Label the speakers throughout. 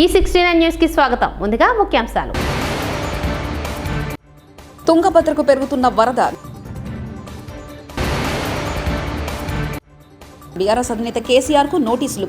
Speaker 1: ఈ sixty nine న్యూస్కి స్వాగతం. ముందుగా ముఖ్యాంశాలు.
Speaker 2: తుంగభద్రకు పెరుగుతున్న వరద. బీఆర్ఎస్ అధినేత కేసీఆర్కు నోటీసులు.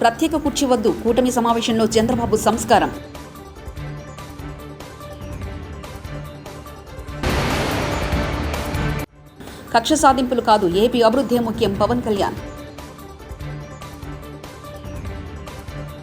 Speaker 2: ప్రత్యేక కుర్చీ వద్దు కూటమి సమావేశంలో చంద్రబాబు సంస్కారం. కక్ష సాధింపులు కాదు ఏపీ అభివృద్ధి ముఖ్యం పవన్ కళ్యాణ్.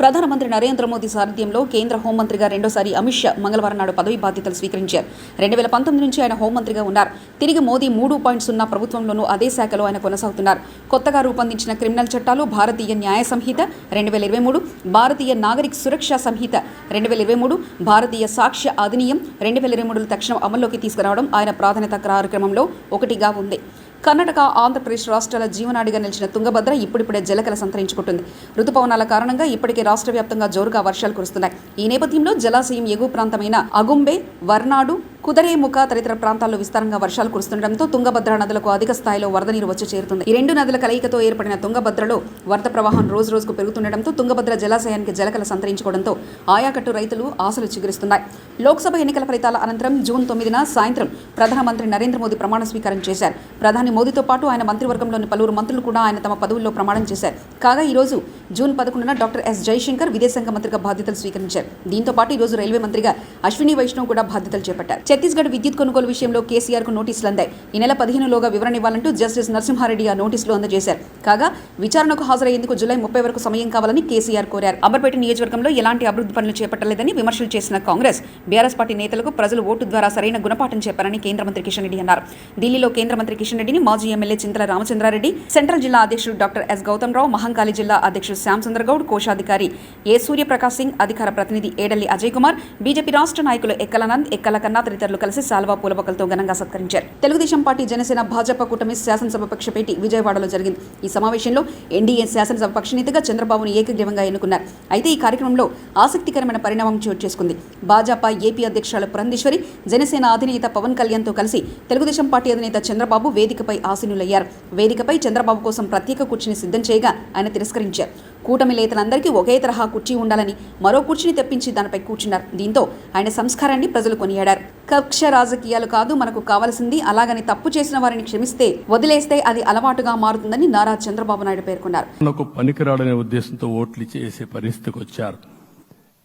Speaker 2: ప్రధానమంత్రి నరేంద్ర మోదీ సారథ్యంలో కేంద్ర హోంమంత్రిగా రెండోసారి అమిత్ షా మంగళవారం నాడు పదవి బాధ్యతలు స్వీకరించారు. రెండు వేల పంతొమ్మిది నుంచి ఆయన హోంమంత్రిగా ఉన్నారు. తిరిగి మోదీ మూడు పాయింట్ సున్నా ప్రభుత్వంలోనూ అదే శాఖలో ఆయన కొనసాగుతున్నారు. కొత్తగా రూపొందించిన క్రిమినల్ చట్టాలు భారతీయ న్యాయ సంహిత రెండు వేల ఇరవై మూడు భారతీయ నాగరిక సురక్షా సంహిత రెండు వేల ఇరవై మూడు భారతీయ సాక్ష్య అధినియం రెండు వేల ఇరవై మూడులు తక్షణం అమల్లోకి తీసుకురావడం ఆయన ప్రాధాన్యత కార్యక్రమంలో ఒకటిగా ఉంది. కర్ణాటక ఆంధ్రప్రదేశ్ రాష్ట్రాల జీవనాడిగా నిలిచిన తుంగభద్ర ఇప్పుడిప్పుడే జలకల సంతరించుకుంటుంది. రుతుపవనాల కారణంగా ఇప్పటికే రాష్ట్ర వ్యాప్తంగా జోరుగా వర్షాలు కురుస్తున్నాయి. ఈ నేపథ్యంలో జలాశయం ఎగువ ప్రాంతమైన అగుంబే వర్నాడు కుదరేముఖ తదితర ప్రాంతాల్లో విస్తారంగా వర్షాలు కురుస్తుండటంతో తుంగభద్ర నదులకు అధిక స్థాయిలో వరద నీరు వచ్చి చేరుతుంది. ఈ రెండు నదుల కలయికతో ఏర్పడిన తుంగభద్రలో వరద ప్రవాహం రోజు రోజుకు పెరుగుతుండటంతో తుంగభద్ర జలాశయానికి జలకల సంతరించుకోవడంతో ఆయాకట్టు రైతులు ఆశలు చిగురిస్తున్నాయి. లోక్సభ ఎన్నికల ఫలితాల అనంతరం జూన్ తొమ్మిదిన సాయంత్రం ప్రధానమంత్రి నరేంద్ర మోదీ ప్రమాణ స్వీకారం చేశారు. ప్రధాని మోదీతో పాటు ఆయన మంత్రివర్గంలోని పలువురు మంత్రులు కూడా ఆయన తమ పదవుల్లో ప్రమాణం చేశారు. కాగా ఈ రోజు జూన్ పదకొండున డాక్టర్ ఎస్ జైశంకర్ విదేశాంగ మంత్రిగా బాధ్యతలు స్వీకరించారు. దీంతో పాటు ఈ రోజు రైల్వే మంత్రిగా అశ్విని వైష్ణవ్ కూడా బాధ్యతలు చేపట్టారు. ఛత్తీస్గఢ్ విద్యుత్ కొనుగోలు విషయంలో కేసీఆర్కు నోటీసులు అందాయి ఈ నెల పదిహేనులోగా వివరణ ఇవ్వాలంటూ జస్టిస్ నరసింహారెడ్డి ఆ నోటీసులు అందజేశారు. కాగా విచారణకు హాజరయ్యేందుకు జూలై ముప్పై వరకు సమయం కావాలని కేసీఆర్ కోరారు. అంబర్పేట నియోజకవర్గంలో ఎలాంటి అభివృద్ధి పనులు చేపట్టలేదని విమర్శలు చేసిన కాంగ్రెస్ బీఆర్ఎస్ పార్టీ నేతలకు ప్రజలు ఓటు ద్వారా సరైన గుణపాఠం చెప్పారని కేంద్ర మంత్రి కిషన్ రెడ్డి అన్నారు. ఢిల్లీలో కేంద్ర మంత్రి కిషన్ రెడ్డిని మాజీ ఎమ్మెల్యే చింతల రామచంద్రారెడ్డి సెంట్రల్ జిల్లా అధ్యక్షుడు డాక్టర్ ఎస్ గౌతమ్ రావు మహంకాళి జిల్లా అధ్యక్షుడు శ్యామ్ గౌడ్ కోశాధికారి ఏ సూర్యప్రకాశ్ సింగ్ అధికార ప్రతినిధి ఏడల్లి అజయ్ కుమార్ బీజేపీ రాష్ట్ర నాయకులు ఎక్కలనంద్ ఎక్కల కన్నా తదితరులు కలిసి సాల్వా పూలబొక్కలతో ఘనంగా సత్కరించారు. తెలుగుదేశం పార్టీ జనసేన భాజపా కూటమి శాసనసభపక్ష భేటీ విజయవాడలో జరిగింది. ఈ సమావేశంలో ఎన్డీఏ శాసనసభ నేతగా చంద్రబాబును ఏకగ్రీవంగా ఎన్నుకున్నారు. అయితే ఈ కార్యక్రమంలో ఆసక్తికరమైన పరిణామం చోటు చేసుకుంది. భాజపా ఏపీ అధ్యక్షురాలు పురంధేశ్వరి జనసేన అధినేత పవన్ కళ్యాణ్తో కలిసి తెలుగుదేశం పార్టీ అధినేత చంద్రబాబు వేదికపై ఆసీనులయ్యారు. వేదికపై చంద్రబాబు కోసం ప్రత్యేక కుర్చీని సిద్ధం చేయగా ఆయన తిరస్కరించారు. కూటమి నేతలందరికీ ఒకే తరహా కుర్చీ ఉండాలని మరో కుర్చీని తెప్పించి దానిపై కూర్చున్నారు. దీంతో ఆయన సంస్కారాన్ని ప్రజలు కొనియాడారు. కక్ష రాజకీయాలు కాదు మనకు కావాల్సింది అలాగని తప్పు చేసిన వారిని క్షమిస్తే వదిలేస్తే అది అలవాటుగా మారుతుందని నారా చంద్రబాబు నాయుడు పేర్కొన్నారు.
Speaker 3: నాకు పనికిరాడనే ఉద్దేశంతో ఓట్లు చేసే పరిస్థితికి వచ్చారు.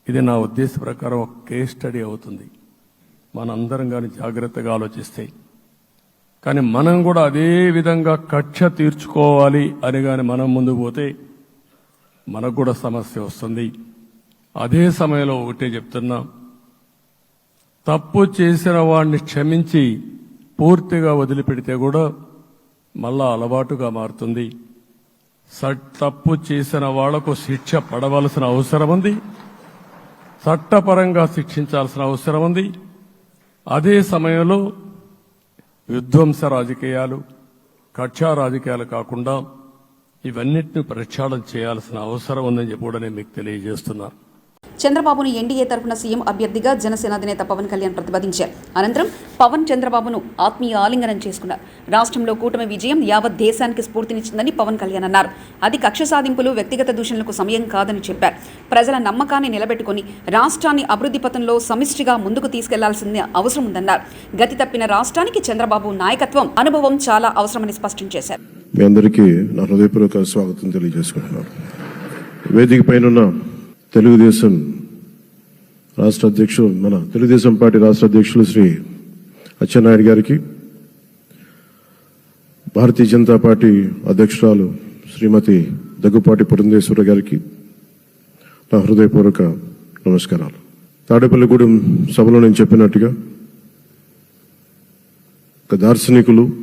Speaker 3: ఇది నా ఉద్దేశ ప్రకారం ఒక కేస్ స్టడీ అవుతుంది. మనందరం కానీ జాగ్రత్తగా ఆలోచిస్తే. కానీ మనం కూడా అదే విధంగా కక్ష తీర్చుకోవాలి అని కానీ మనం ముందు పోతే మనకు కూడా సమస్య వస్తుంది. అదే సమయంలో ఒకటే చెప్తున్నా. తప్పు చేసిన వాడిని క్షమించి పూర్తిగా వదిలిపెడితే కూడా మళ్ళా అలవాటుగా మారుతుంది. సట్ తప్పు చేసిన వాళ్ళకు శిక్ష పడవలసిన అవసరం ఉంది. చట్టపరంగా శిక్షించాల్సిన అవసరం ఉంది. అదే సమయంలో విధ్వంస రాజకీయాలు కక్షా రాజకీయాలు కాకుండా ఇవన్నిటిని ప్రక్షాళన చేయాల్సిన అవసరం ఉందని చెప్పి నేను మీకు తెలియజేస్తున్నాను
Speaker 2: చంద్రబాబును ఎన్డీఏ తరఫున సీఎం అభ్యర్థిగా జనసేన అధినేత పవన్ కళ్యాణ్ ప్రతిపాదించారు. అనంతరం పవన్ చంద్రబాబును ఆత్మీయ ఆలింగనం చేసుకున్నారు. రాష్ట్రంలో కూటమి విజయం యావత్ దేశానికి స్ఫూర్తినిచ్చిందని పవన్ కళ్యాణ్ అన్నారు. అది కక్ష సాధింపులు వ్యక్తిగత దూషణలకు సమయం కాదని చెప్పారు. ప్రజల నమ్మకాన్ని నిలబెట్టుకుని రాష్ట్రాన్ని అభివృద్ధి పథంలో సమిష్టిగా ముందుకు తీసుకెళ్ళాల్సిన అవసరం ఉందన్నారు గతి తప్పిన రాష్ట్రానికి చంద్రబాబు నాయకత్వం అనుభవం చాలా అవసరమని స్పష్టం చేశారు.
Speaker 4: మీ అందరికీ నా హృదయపూర్వక స్వాగతం తెలియజేసుకుంటున్నాను. వేదిక పైన తెలుగుదేశం రాష్ట్ర అధ్యక్షుడు మన తెలుగుదేశం పార్టీ రాష్ట్ర అధ్యక్షులు శ్రీ అచ్చెన్నాయుడు గారికి భారతీయ జనతా పార్టీ అధ్యక్షురాలు శ్రీమతి దగ్గుపాటి పురంధేశ్వర గారికి నా హృదయపూర్వక నమస్కారాలు. తాడేపల్లిగూడెం సభలో నేను చెప్పినట్టుగా ఒక దార్శనికులు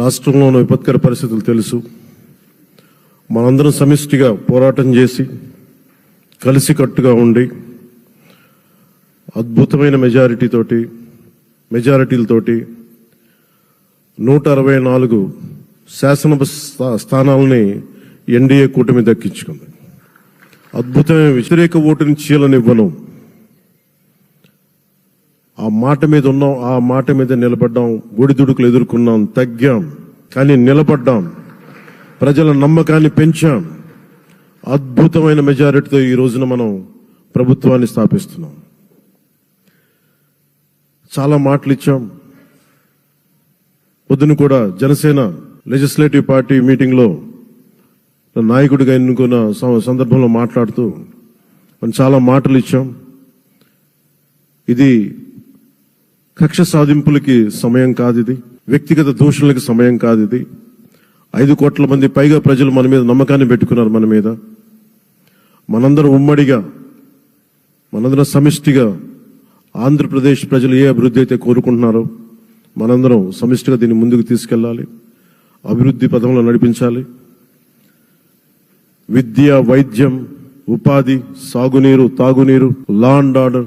Speaker 4: రాష్ట్రంలో ఉన్న విపత్కర పరిస్థితులు తెలుసు. మనందరం సమిష్టిగా పోరాటం చేసి కలిసికట్టుగా ఉండి అద్భుతమైన మెజారిటీతోటి మెజారిటీలతోటి నూట అరవై నాలుగు శాసన స్థానాలని ఎన్డీఏ కూటమి దక్కించుకుంది. అద్భుతమైన వ్యతిరేక ఓటుని చీలనివ్వను. ఆ మాట మీద ఉన్నాం ఆ మాట మీద నిలబడ్డాం ఒడిదుడుకులు ఎదుర్కొన్నాం తగ్గాం కానీ నిలబడ్డాం ప్రజల నమ్మకాన్ని పెంచాం. అద్భుతమైన మెజారిటీతో ఈ రోజున మనం ప్రభుత్వాన్ని స్థాపిస్తున్నాం. చాలా మాటలు ఇచ్చాం. పొద్దున కూడా జనసేన లెజిస్లేటివ్ పార్టీ మీటింగ్లో నాయకుడిగా ఎన్నుకున్న సందర్భంలో మాట్లాడుతూ మనం చాలా మాటలు ఇచ్చాం. ఇది కక్ష సాధింపులకి సమయం కాదు ఇది వ్యక్తిగత దూషణలకి సమయం కాదు ఇది ఐదు కోట్ల మంది పైగా ప్రజలు మన మీద నమ్మకాన్ని పెట్టుకున్నారు మన మీద. మనందరం ఉమ్మడిగా మనందరం సమిష్టిగా ఆంధ్రప్రదేశ్ ప్రజలు ఏ అభివృద్ధి అయితే కోరుకుంటున్నారో మనందరం సమిష్టిగా దీన్ని ముందుకు తీసుకెళ్ళాలి. అభివృద్ధి పదంలో నడిపించాలి. విద్య వైద్యం ఉపాధి సాగునీరు తాగునీరు లా అండ్ ఆర్డర్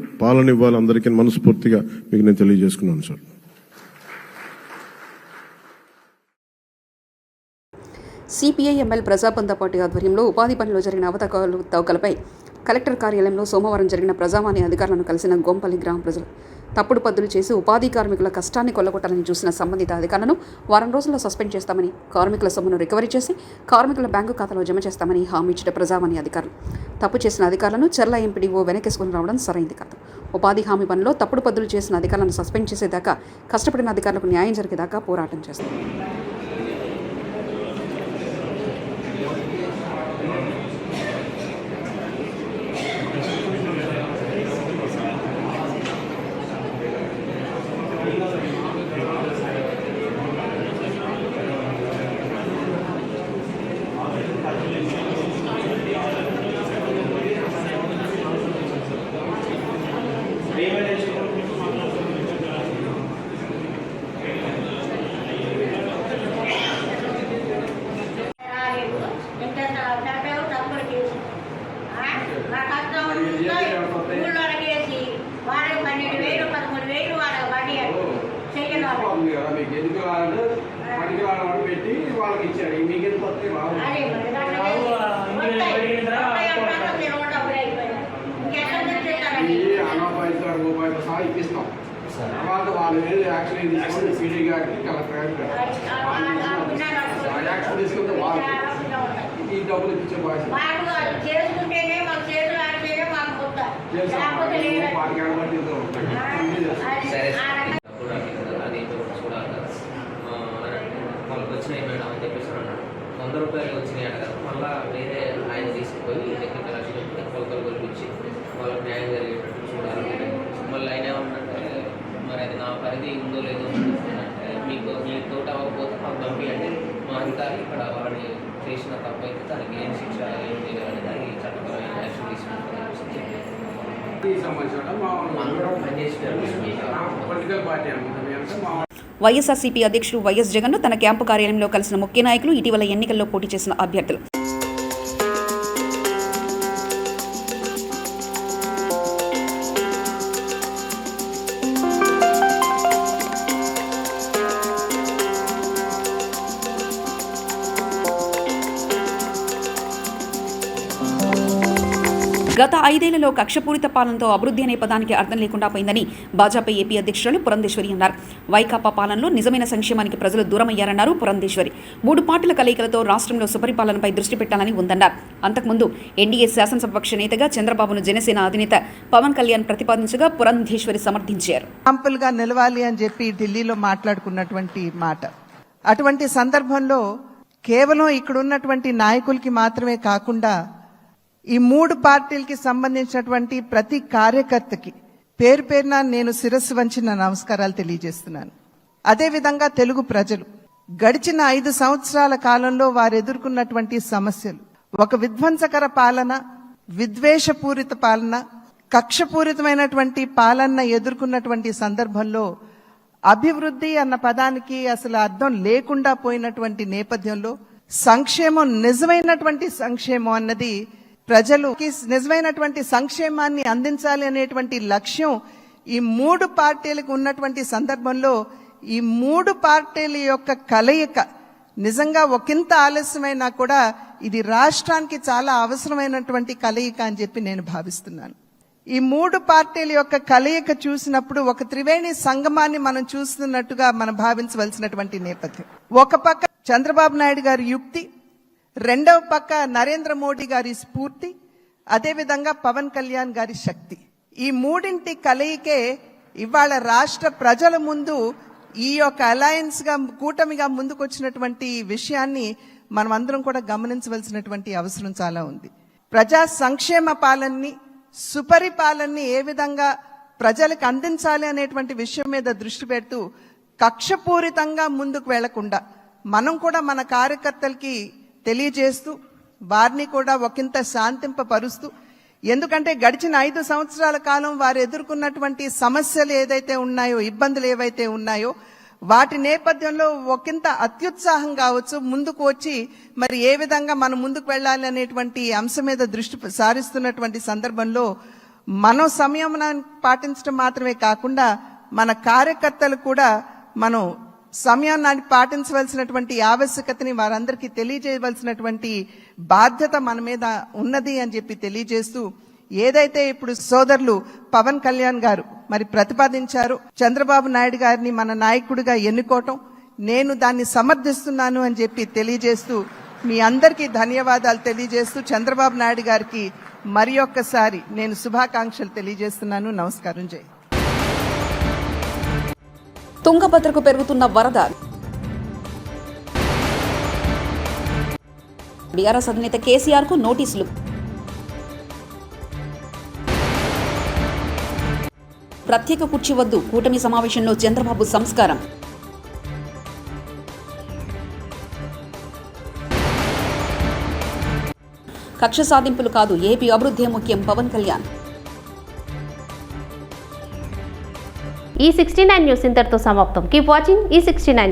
Speaker 4: పాలన ఇవ్వాలి అందరికీ మనస్ఫూర్తిగా మీకు నేను తెలియజేసుకున్నాను సార్.
Speaker 2: సిపిఐఎంఎల్ ప్రజాబంధ పార్టీ ఆధ్వర్యంలో ఉపాధి పనిలో జరిగిన అవతకాలు తవకలపై కలెక్టర్ కార్యాలయంలో సోమవారం జరిగిన ప్రజావాణి అధికారులను కలిసిన గోంపల్లి గ్రామ ప్రజలు తప్పుడు పద్దులు చేసి ఉపాధి కార్మికుల కష్టాన్ని కొల్లగొట్టాలని చూసిన సంబంధిత అధికారులను వారం రోజుల్లో సస్పెండ్ చేస్తామని కార్మికుల సొమ్మును రికవరీ చేసి కార్మికుల బ్యాంకు ఖాతాలో జమ చేస్తామని హామీ ఇచ్చిన ప్రజావాణి అధికారులు. తప్పు చేసిన అధికారులను చెర్ల ఎంపీడీఓ వెనకేసుకుని రావడం సరైంది కాదు. ఉపాధి హామీ పనిలో తప్పుడు పద్దులు చేసిన అధికారులను సస్పెండ్ చేసేదాకా కష్టపడిన అధికారులకు న్యాయం జరిగేదాకా పోరాటం చేస్తారు
Speaker 5: ఇప్పిస్తాం తర్వాత వాళ్ళు ఏది యాక్షన్ తీసుకొని పీడీ గారికి కలెక్టర్ గారికి పెడతాం. ఆ యాక్షన్ తీసుకుంటే వాళ్ళు ఈ డబ్బులు ఇచ్చే బాధ్యత
Speaker 6: చేసుకుంటేనే మాకు చేతులు ఆడితేనే మాకు కొత్త
Speaker 5: తెలుసా?
Speaker 6: లేకపోతే లేదు
Speaker 5: వాటికి అనుమతి ఇద్దరు ఉంటారు. అన్నీ తెలుసు.
Speaker 7: సరే
Speaker 6: ఆ రకంగా
Speaker 7: చూడాలి కదా అది ఒకటి చూడాలి కదా ఆ, అని అంటే వాళ్ళకి వచ్చినాయి మేడం అని చెప్పేసి అన్నాడు వంద రూపాయలు వచ్చినాయి అట కదా మళ్ళీ వేరే ఆయన తీసుకుపోయి టెక్నికల్ అసిస్టెంట్ కొలతలు కొలిపించి వాళ్ళకి న్యాయం జరిగేటట్టు చూడాలి. మళ్ళీ ఆయన ఏమన్నంటే మరి అది నా పరిధి ఉందో లేదో అంటే మీకు మీ తోట అవ్వకపోతే మాకు పంపించండి మా అధికారి ఇక్కడ వాళ్ళని చేసిన తప్పు అయితే దానికి ఏం శిక్ష ఏం చేయాలని దానికి చట్టపరమైన యాక్షన్.
Speaker 5: ఈ సంబంధించిన మా
Speaker 7: అందరం పనిచేసినారు
Speaker 5: పొలిటికల్ పార్టీ అంటే మా
Speaker 2: వైఎస్ఆర్సీపీ అధ్యక్షుడు వైఎస్ జగన్ను తన క్యాంపు కార్యాలయంలో కలిసిన ముఖ్య నాయకులు ఇటీవల ఎన్నికల్లో పోటీ చేసిన అభ్యర్థులు. ఐదేళ్ళలో కక్షపూరిత పాలనతో అభివృద్ధి అనే పదానికి అర్థం లేకుండా పోయిందని భాజపా ఏపీ అధ్యక్షురాలు పురంధేశ్వరి అన్నారు. వైకాపా పాలనలో నిజమైన సంక్షేమానికి ప్రజలు దూరమయ్యారన్నారు పురంధేశ్వరి. మూడు పార్టీల కలయికలతో రాష్ట్రంలో సుపరిపాలనపై దృష్టి పెట్టాలని ఉందన్నారు. అంతకుముందు ఎన్డీఏ శాసనసభపక్ష నేతగా చంద్రబాబును జనసేన అధినేత పవన్ కళ్యాణ్ ప్రతిపాదించగా పురంధేశ్వరి సమర్థించారు.
Speaker 8: ఎగ్జాంపుల్గా నిలవాలి అని చెప్పి ఢిల్లీలో మాట్లాడుకున్నటువంటి మాట. అటువంటి సందర్భంలో కేవలం ఇక్కడున్నటువంటి నాయకులకి మాత్రమే కాకుండా ఈ మూడు పార్టీలకి సంబంధించినటువంటి ప్రతి కార్యకర్తకి పేరు పేరున నేను శిరస్సు వంచిన నమస్కారాలు తెలియజేస్తున్నాను. అదేవిధంగా తెలుగు ప్రజలు గడిచిన ఐదు సంవత్సరాల కాలంలో వారు ఎదుర్కొన్నటువంటి సమస్యలు ఒక విధ్వంసకర పాలన విద్వేషపూరిత పాలన కక్షపూరితమైనటువంటి పాలన ఎదుర్కొన్నటువంటి సందర్భంలో అభివృద్ధి అన్న పదానికి అసలు అర్థం లేకుండా పోయినటువంటి నేపథ్యంలో సంక్షేమం నిజమైనటువంటి సంక్షేమం అన్నది ప్రజలుకి నిజమైనటువంటి సంక్షేమాన్ని అందించాలి అనేటువంటి లక్ష్యం ఈ మూడు పార్టీలకు ఉన్నటువంటి సందర్భంలో ఈ మూడు పార్టీల యొక్క కలయిక నిజంగా ఒకంత ఆలస్యమైనా కూడా ఇది రాష్ట్రానికి చాలా అవసరమైనటువంటి కలయిక అని చెప్పి నేను భావిస్తున్నాను. ఈ మూడు పార్టీల యొక్క కలయిక చూసినప్పుడు ఒక త్రివేణి సంగమాన్ని మనం చూస్తున్నట్టుగా మనం భావించవలసినటువంటి నేపథ్యం. ఒక పక్క చంద్రబాబు నాయుడు గారి యుక్తి రెండవ పక్క నరేంద్ర మోడీ గారి స్ఫూర్తి అదేవిధంగా పవన్ కళ్యాణ్ గారి శక్తి. ఈ మూడింటి కలయికే ఇవాళ రాష్ట్ర ప్రజల ముందు ఈ యొక్క అలయన్స్గా కూటమిగా ముందుకొచ్చినటువంటి విషయాన్ని మనం అందరం కూడా గమనించవలసినటువంటి అవసరం చాలా ఉంది. ప్రజా సంక్షేమ పాలనని సుపరిపాలనని ఏ విధంగా ప్రజలకు అందించాలి అనేటువంటి విషయం మీద దృష్టి పెడుతూ కక్షపూరితంగా ముందుకు వెళ్ళకుండా మనం కూడా మన కార్యకర్తలకి తెలియజేస్తూ వారిని కూడా ఒకంత శాంతింపపరుస్తూ ఎందుకంటే గడిచిన ఐదు సంవత్సరాల కాలం వారు ఎదుర్కొన్నటువంటి సమస్యలు ఏదైతే ఉన్నాయో ఇబ్బందులు ఏవైతే ఉన్నాయో వాటి నేపథ్యంలో ఒకంత అత్యుత్సాహం కావచ్చు ముందుకు వచ్చి మరి ఏ విధంగా మనం ముందుకు వెళ్ళాలి అనేటువంటి అంశం మీద దృష్టి సారిస్తున్నటువంటి సందర్భంలో మనం సంయమనాన్ని పాటించడం మాత్రమే కాకుండా మన కార్యకర్తలు కూడా మనం సమయాన్ని పాటించవలసినటువంటి ఆవశ్యకతని వారందరికీ తెలియజేయవలసినటువంటి బాధ్యత మన మీద ఉన్నది అని చెప్పి తెలియజేస్తూ ఏదైతే ఇప్పుడు సోదరులు పవన్ కళ్యాణ్ గారు మరి ప్రతిపాదించారు చంద్రబాబు నాయుడు గారిని మన నాయకుడిగా ఎన్నుకోవటం నేను దాన్ని సమర్థిస్తున్నాను అని చెప్పి తెలియజేస్తూ మీ అందరికీ ధన్యవాదాలు తెలియజేస్తూ చంద్రబాబు నాయుడు గారికి మరి ఒక్కసారి నేను శుభాకాంక్షలు తెలియజేస్తున్నాను. నమస్కారం. జై
Speaker 2: తుంగభద్రకు పెరుగుతున్న వరద. బీఆర్ఎస్ అధినేత కేసీఆర్కు నోటీసులు. ప్రత్యేక కుర్చీ వద్దు కూటమి సమావేశంలో చంద్రబాబు సంస్కారం. కక్ష సాధింపులు కాదు ఏపీ అభివృద్ధి ముఖ్యం పవన్ కళ్యాణ్.
Speaker 1: ఈ సిక్స్టీ నైన్ న్యూస్ ఇంతటితో సమాప్తం. కీప్ వాచింగ్ ఈ సిక్స్టీ నైన్